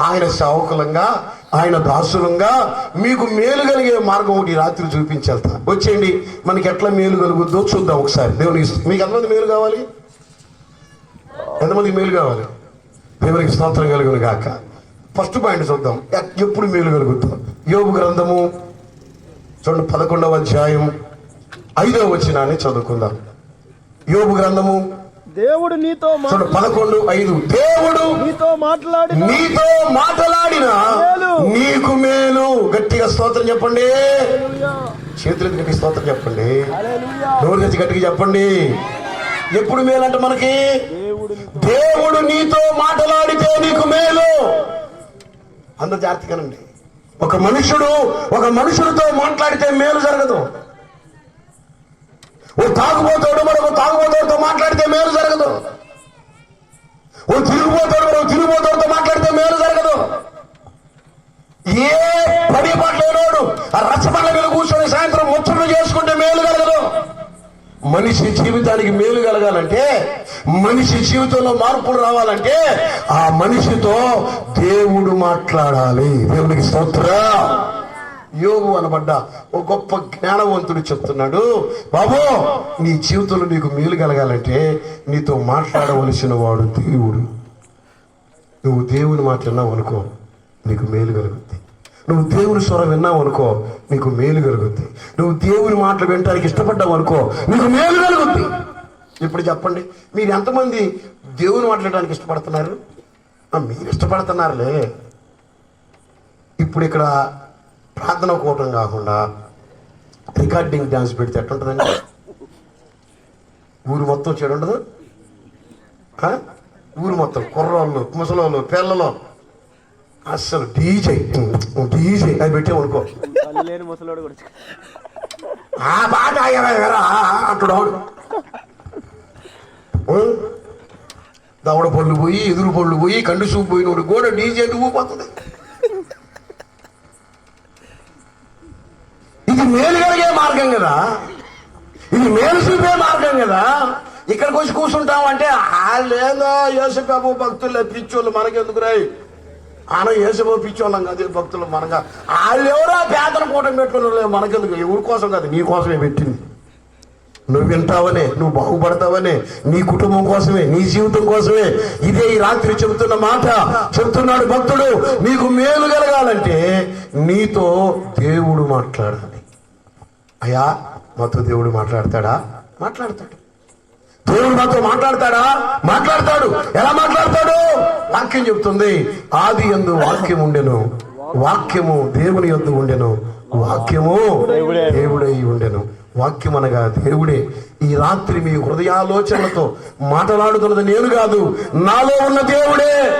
ఆయన సేవకులంగా ఆయన దాసులంగా మీకు మేలు కలిగే మార్గం ఒకటి రాత్రి చూపించేస్తా. వచ్చేయండి. మనకి ఎట్లా మేలు కలుగుద్దో చూద్దాం ఒకసారి. దేవునికి మీకు ఎంతమంది మేలు కావాలి? ఎంతమంది మేలు కావాలి? దేవునికి స్తోత్రం కలుగును కాక ఫస్ట్ పాయింట్ చూద్దాం. ఎప్పుడు మేలు కలుగుతాం యోగు గ్రంథము చూడండి పదకొండవ అధ్యాయం ఐదవ వచనాన్ని చదువుకుందాం. యోగు గ్రంథము దేవుడు నీతో పదకొండు ఐదు. దేవుడు నీతో మాట్లాడి నీతో మాట్లాడిన నీకు మేలు. గట్టిగా స్తోత్రం చెప్పండి. చేతులకు గట్టి స్తోత్రం చెప్పండి. నోరు తెచ్చి గట్టిగా చెప్పండి. ఎప్పుడు మేలు అంటే మనకి? దేవుడు దేవుడు నీతో మాట్లాడితే నీకు మేలు. అందరు జాగ్రత్తగానండి ఒక మనుషుడు ఒక మనుషుడితో మాట్లాడితే మేలు జరగదు. ఓ తాగుబోతాడు మరొక తాగుబోతాడుతో మాట్లాడితే మేలు జరగదు. ఓ తిరుగుబోతాడు మనం తిరుగుబోతాడుతో మాట్లాడితే మేలు జరగదు. ఏ పని పట్లేనోడు ఆ రసపల్ల మీద కూర్చొని సాయంత్రం ముచ్చట్లు చేసుకుంటే మేలు కలగదు. మనిషి జీవితానికి మేలు కలగాలంటే మనిషి జీవితంలో మార్పులు రావాలంటే ఆ మనిషితో దేవుడు మాట్లాడాలి. దేవునికి స్తోత్రం. యోగు అనబడ్డ ఒక గొప్ప జ్ఞానవంతుడు చెప్తున్నాడు బాబు నీ జీవితంలో నీకు మేలు కలగాలంటే నీతో మాట్లాడవలసిన వాడు దేవుడు. నువ్వు దేవుని మాట విన్నావు అనుకో నీకు మేలు కలుగుద్ది. నువ్వు దేవుని స్వరం విన్నావు అనుకో నీకు మేలు కలుగుద్ది. నువ్వు దేవుని మాటలు వినటానికి ఇష్టపడ్డావు అనుకో నీకు మేలు కలుగుద్ది. ఇప్పుడు చెప్పండి మీరు ఎంతమంది దేవుని మాట్లాడడానికి ఇష్టపడుతున్నారు? మీరు ఇష్టపడుతున్నారులే. ఇప్పుడు ఇక్కడ ప్రార్థన కూటం కాకుండా రికార్డింగ్ డ్యాన్స్ పెడితే ఎట్టుంటుందండి ఊరు మొత్తం చెడు ఉండదు? ఊరు మొత్తం కుర్రోళ్ళు ముసలోళ్ళు పిల్లలు. అస్సలు డీజే. డీజే. అది పెట్టామనుకో ఆ పాట అంటాడు? దవడ పళ్ళు పోయి ఎదురు పళ్ళు పోయి కండు చూపు పోయినోడు కూడా డీజే ఊపోతుంది మేలు కలిగే మార్గం కదా. ఇది మేలు చూపే మార్గం కదా. ఇక్కడికి వచ్చి కూర్చుంటాం అంటే వాళ్ళేదో యేసుబాబు భక్తులు పిచ్చోళ్ళు మనకెందుకు రాయి ఆన యేసుబాబు పిచ్చోళ్ళం కాదు భక్తులు మనగా. వాళ్ళు ఎవరో పేదల కూటమి పెట్టుకున్న మనకెందుకు? ఎవరి కోసం కాదు నీ కోసమే పెట్టింది. నువ్వు వింటావనే నువ్వు బాగుపడతావనే నీ కుటుంబం కోసమే నీ జీవితం కోసమే ఇదే ఈ రాత్రి చెబుతున్న మాట. చెబుతున్నాడు భక్తుడు నీకు మేలు కలగాలంటే నీతో దేవుడు మాట్లాడాలి. అయ్యా మాతో దేవుడు మాట్లాడతాడా? మాట్లాడతాడు. దేవుడు మాతో మాట్లాడతాడా? మాట్లాడతాడు. ఎలా మాట్లాడతాడు? వాక్యం చెప్తుంది ఆది ఎందు వాక్యం ఉండెను వాక్యము దేవుని యొద్ద ఉండెను వాక్యము దేవుడై ఉండెను. వాక్యం అనగా దేవుడే. ఈ రాత్రి మీ హృదయాలోచనలతో మాట్లాడుతున్నది నేను కాదు నాలో ఉన్న దేవుడే.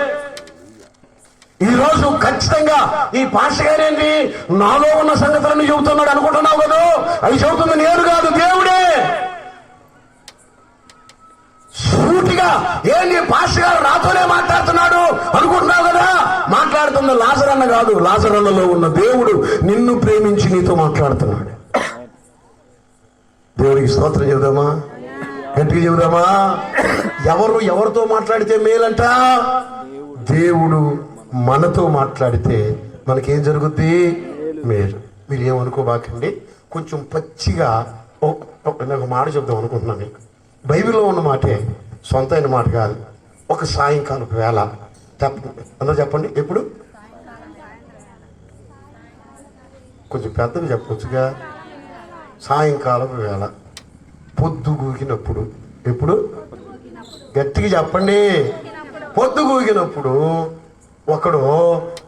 ఈ రోజు ఖచ్చితంగా ఈ పాష గారేంటి నాలో ఉన్న సంగతులను చెబుతున్నాడు అనుకుంటున్నావు కదా? అవి చెబుతుంది నేను కాదు దేవుడే. సూటిగా ఏంటి? పాష గారు నాతోనే మాట్లాడుతున్నాడు అనుకుంటున్నావు కదా? మాట్లాడుతున్న లాజరన్న కాదు లాజరన్నలో ఉన్న దేవుడు నిన్ను ప్రేమించి నీతో మాట్లాడుతున్నాడు. దేవుడికి స్తోత్రం చెబుదామా? గట్టిగా చెబుదామా? ఎవరు ఎవరితో మాట్లాడితే మేలంట? దేవుడు మనతో మాట్లాడితే మనకేం జరుగుద్ది? మేలు. మీరు ఏమనుకోబాకండి కొంచెం పచ్చిగా ఓ- నాకు మాట చెప్దాం అనుకుంటున్నాను మీకు. బైబిల్లో ఉన్న మాటే సొంత అయిన మాట కాదు. ఒక సాయంకాలం వేళ చెప్పండి అందరూ చెప్పండి. ఎప్పుడు? కొంచెం పెద్దగా చెప్పొచ్చుగా. సాయంకాలం వేళ పొద్దు గూకినప్పుడు ఎప్పుడు? గట్టిగా చెప్పండి. పొద్దు గూకినప్పుడు ఒకడు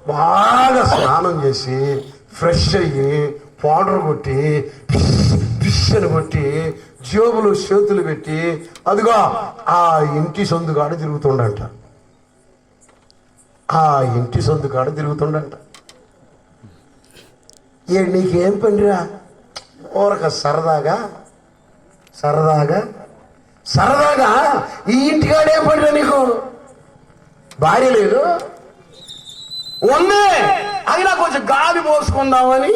బాగా స్నానం చేసి ఫ్రెష్ అయ్యి పౌడర్ కొట్టి పిస్ కొట్టి జేబులు చేతులు పెట్టి అదిగో ఆ ఇంటి సందు కాడ తిరుగుతుండంట. ఆ ఇంటి సందు కాడ తిరుగుతుండంట. ఏ నీకేం పనిరా? ఊరక సరదాగా సరదాగా సరదాగా ఈ ఇంటికాడే పడిరా నీకు? భార్య లేదు? ఉంది. అయినా కొంచెం గాలి పోసుకుందామని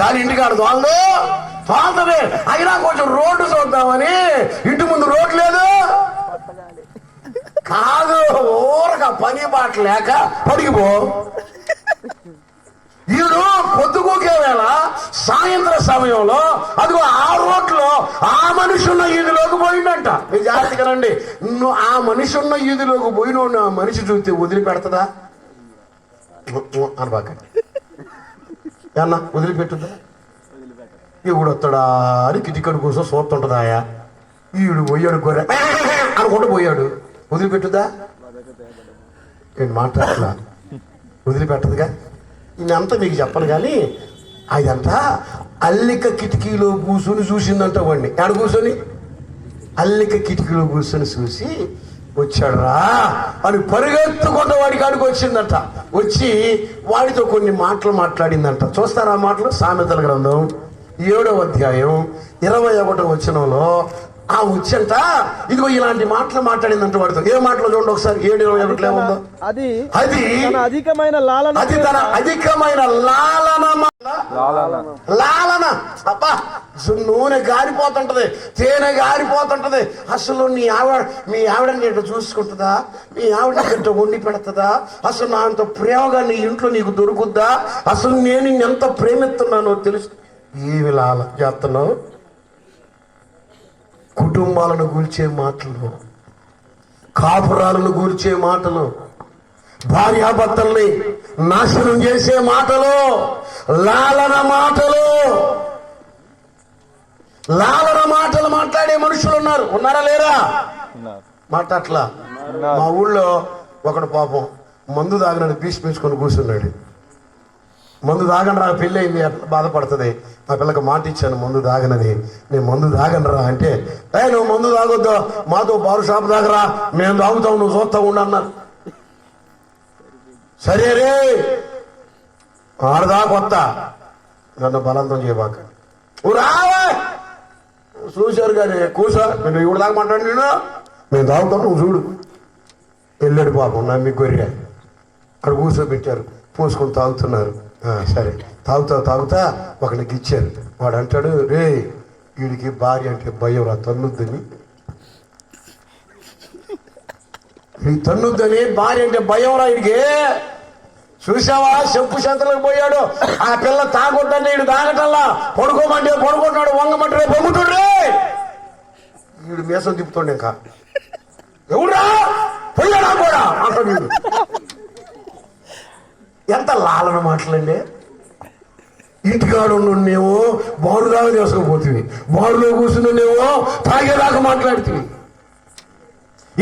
గాలి ఇంటికాడ తోలదు. తోలుతుంది అయినా కొంచెం రోడ్డు చూద్దామని ఇంటి ముందు రోడ్ లేదు. కాదు ఊరక పని బాట లేక పడిగిపో ఈడు పొద్దుకోకే వేళ సాయంత్ర సమయంలో అదిగో ఆ రోడ్లో ఆ మనిషి ఉన్న ఈదిలోకి పోయిందంట. మీ జాగ్రత్తగా రండి. నువ్వు ఆ మనిషి ఉన్న ఈదిలోకి పోయిన ఆ మనిషి చూస్తే వదిలిపెడతదా? అనబాకండి. అన్న వదిలిపెట్టుందా? ఈవిడు వస్తాడా? అని కిటికడు కోసం చూస్తుంటదాయా ఈవిడు పోయాడు గొర్రె. అనుకుంటూ పోయాడు. వదిలిపెట్టుదా? నేను మాట్లాడుతున్నా. వదిలిపెట్టదుగా. నేనంతా మీకు చెప్పను కానీ అదంతా అల్లిక కిటికీలో కూర్చొని చూసిందంట వాడిని ఎక్కడ కూర్చొని? అల్లిక కిటికీలో కూర్చొని చూసి వచ్చాడురా అని పరిగెత్తుకుంటూ వాడి కాడికి వచ్చిందంట. వచ్చి వాడితో కొన్ని మాటలు మాట్లాడిందంట. చూస్తారా ఆ మాటలు? సామెతల గ్రంథం ఏడవ అధ్యాయం ఇరవై ఒకటో వచనంలో ఆ వచ్చంట ఇదిగో ఇలాంటి మాటలు మాట్లాడిందంట వాడితో. ఏ మాటలు చూడండి ఒకసారి. ఏడు ఇరవై ఒకటిలో ఏముందో అది అది తన అధికమైన లాలన అది తన అధికమైన లాలన లాలన. అబ్బా నూనె గారిపోతుంటది తేనె గారిపోతుంటది. అసలు నీ ఆవిడ మీ ఆవిడని ఇట్లా చూసుకుంటుందా? మీ ఆవిడ ఇట్లా వండి పెడుతుందా? అసలు నా అంత ప్రేమగా నీ ఇంట్లో నీకు దొరుకుద్దా? అసలు నేను ఎంత ప్రేమిస్తున్నానో తెలుసు. ఏమి లాల చేస్తున్నావు? కుటుంబాలను కూల్చే మాటలు కాపురాలను కూల్చే మాటలు భార్యాభర్తల్ని నాశనం చేసే మాటలు లాలన మాటలు. లాలన మాటలు మాట్లాడే మనుషులు ఉన్నారు ఉన్నారా లేరా మాట్లాడలా మా ఊళ్ళో ఒకడు పాపం మందు తాగినని పీసి పీసుకొని కూర్చున్నాడు. మందు తాగనరా పెళ్ళి అయింది అట్లా బాధపడుతుంది. మా పిల్లకి మాట ఇచ్చాను మందు తాగనని. నేను మందు తాగనరా? అంటే ఏ నువ్వు మందు తాగొద్దు. మాతో బారు షాప్ దాగరా మేము తాగుతాం నువ్వు చూస్తా ఉండు అన్నారు. సరే రే. ఆడదా కొత్త. నన్ను బలంతం చేయబాక. రావా. చూశారు కానీ కూసా? నేను ఇప్పుడు దాకా మాట్లాడి నేను. మేము తాగుతాం నువ్వు చూడు. వెళ్ళాడు పాపం నమ్మి గొర్రె. అక్కడ కూర్చోబెట్టారు పోసుకొని తాగుతున్నారు. సరే. తాగుతా తాగుతా ఒకరికి ఇచ్చారు. వాడు అంటాడు రే వీడికి భార్య అంటే భయం రా తన్నుద్దని. ఈ తన్నుద్దని భార్య అంటే భయం రా వీడికి. చూసావా? చెప్పు చెంతలకు పోయాడు. ఆ పిల్ల తాగొద్దంటే వీడు తాగటల్లా పడుకోమంటే పడుకుంటున్నాడు వంగమంటే పొంగుతుడు రే. వీడు మీసం తిప్పుతుండే ఇంకా. ఎవడా పోయాడా కూడా? అంటాడు వీడు. ఎంత లాలన మాటలండి? ఇంటికాడ ఉన్నేమో బారుదాకా చేసుకుపోతుంది బారులో కూర్చున్ననేమో తాగేదాకా మాట్లాడుతుంది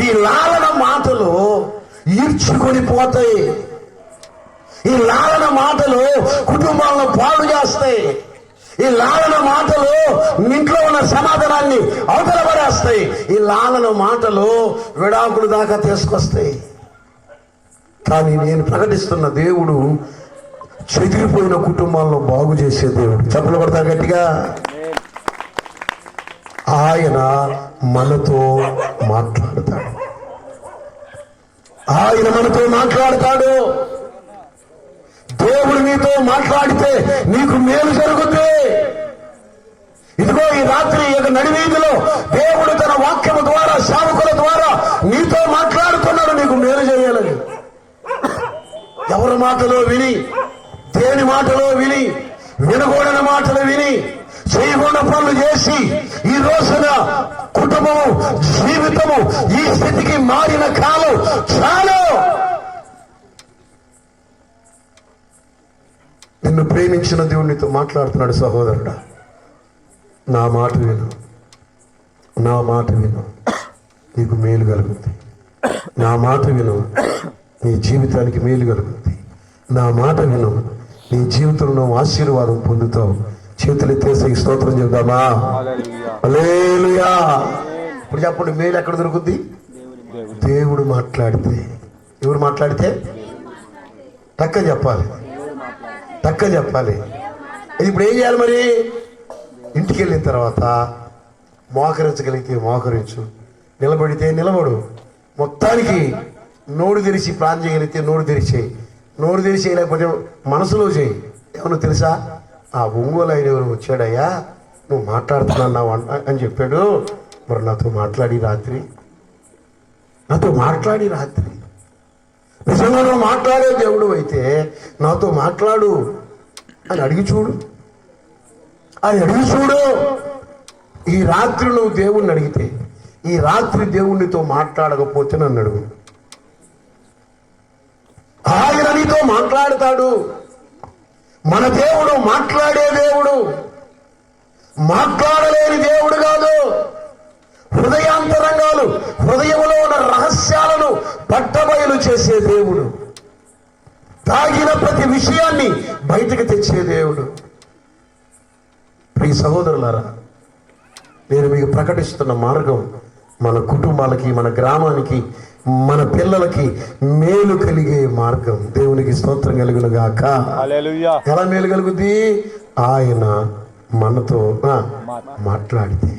ఈ లాలన మాటలు ఈడ్చుకొని పోతాయి. ఈ లాలన మాటలు కుటుంబాలను పాడు చేస్తాయి. ఈ లాలన మాటలు ఇంట్లో ఉన్న సమాధానాన్ని అవతల పడేస్తాయి. ఈ లాలన మాటలు విడాకులు దాకా తీసుకొస్తాయి. కానీ నేను ప్రకటిస్తున్న దేవుడు చెదిరిపోయిన కుటుంబాల్లో బాగు చేసే దేవుడు. చెప్పలు పడతా గట్టిగా. ఆయన మనతో మాట్లాడతాడు. ఆయన మనతో మాట్లాడతాడు. దేవుడు నీతో మాట్లాడితే నీకు మేలు జరుగుతుంది ఇదిగో ఈ రాత్రి యొక్క నడివీధిలో దేవుడు తన వాక్యము ద్వారా సావుకుల ద్వారా నీతో మాట్లాడుతున్నాడు నీకు మేలు చేయాలని ఎవరి మాటలో విని దేని మాటలో విని వినకూడని మాటలు విని చేయకుండా పనులు చేసి ఈ రోజున కుటుంబము జీవితము ఈ స్థితికి మారిన కాలం చాలు. నిన్ను ప్రేమించిన దేవునితో మాట్లాడుతున్నాడు సహోదరుడా. నా మాట విను. నా మాట విను. నీకు మేలు కలుగుతుంది నా మాట విను. నీ జీవితానికి మేలు కలుగుతుంది నా మాట విను. నీ జీవితంలో ఆశీర్వాదం పొందుతావు. చేతులు ఎత్తేసి స్తోత్రం చెబుదామా? ఇప్పుడు చెప్పండి మేలు ఎక్కడ దొరుకుద్ది? దేవుడు. మాట్లాడితే. ఎవరు మాట్లాడితే? టక్క చెప్పాలి. టక్క చెప్పాలి. ఇప్పుడు ఏం చేయాలి మరి? ఇంటికి వెళ్ళిన తర్వాత మోకరించగలిగితే మోకరించు. నిలబడితే నిలబడు. మొత్తానికి నోరు తెరిచి ప్లాన్ చేయగలిగితే నోరు తెరిచేయి. నోరు తెరిచి లేకపోతే మనసులో చేయి. ఏమన్నా తెలుసా? ఆ ఒంగోలు ఆయన ఎవరు వచ్చాడయ్యా? నువ్వు మాట్లాడుతున్నావు అని చెప్పాడు. మరి నాతో మాట్లాడి రాత్రి. నాతో మాట్లాడి రాత్రి. నిజంగా నువ్వు మాట్లాడే దేవుడు అయితే నాతో మాట్లాడు. అని అడిగి చూడు. అని అడిగి చూడు. ఈ రాత్రి నువ్వు దేవుణ్ణి అడిగితే ఈ రాత్రి దేవుణ్ణితో మాట్లాడకపోతే నన్ను అడుగు ఆయన నీతో మాట్లాడతాడు. మన దేవుడు మాట్లాడే దేవుడు. మాట్లాడలేని దేవుడు కాదు. హృదయాంతరంగాలు హృదయంలో ఉన్న రహస్యాలను పట్టబయలు చేసే దేవుడు. తాగిన ప్రతి విషయాన్ని బయటకు తెచ్చే దేవుడు. ప్రియ సహోదరులారా నేను మీకు ప్రకటిస్తున్న మార్గం మన కుటుంబాలకి మన గ్రామానికి మన పిల్లలకి మేలు కలిగే మార్గం దేవునికి స్తోత్రం కలుగును గాక. ఎలా మేలు కలుగుద్ది? ఆయన మనతో మాట్లాడితే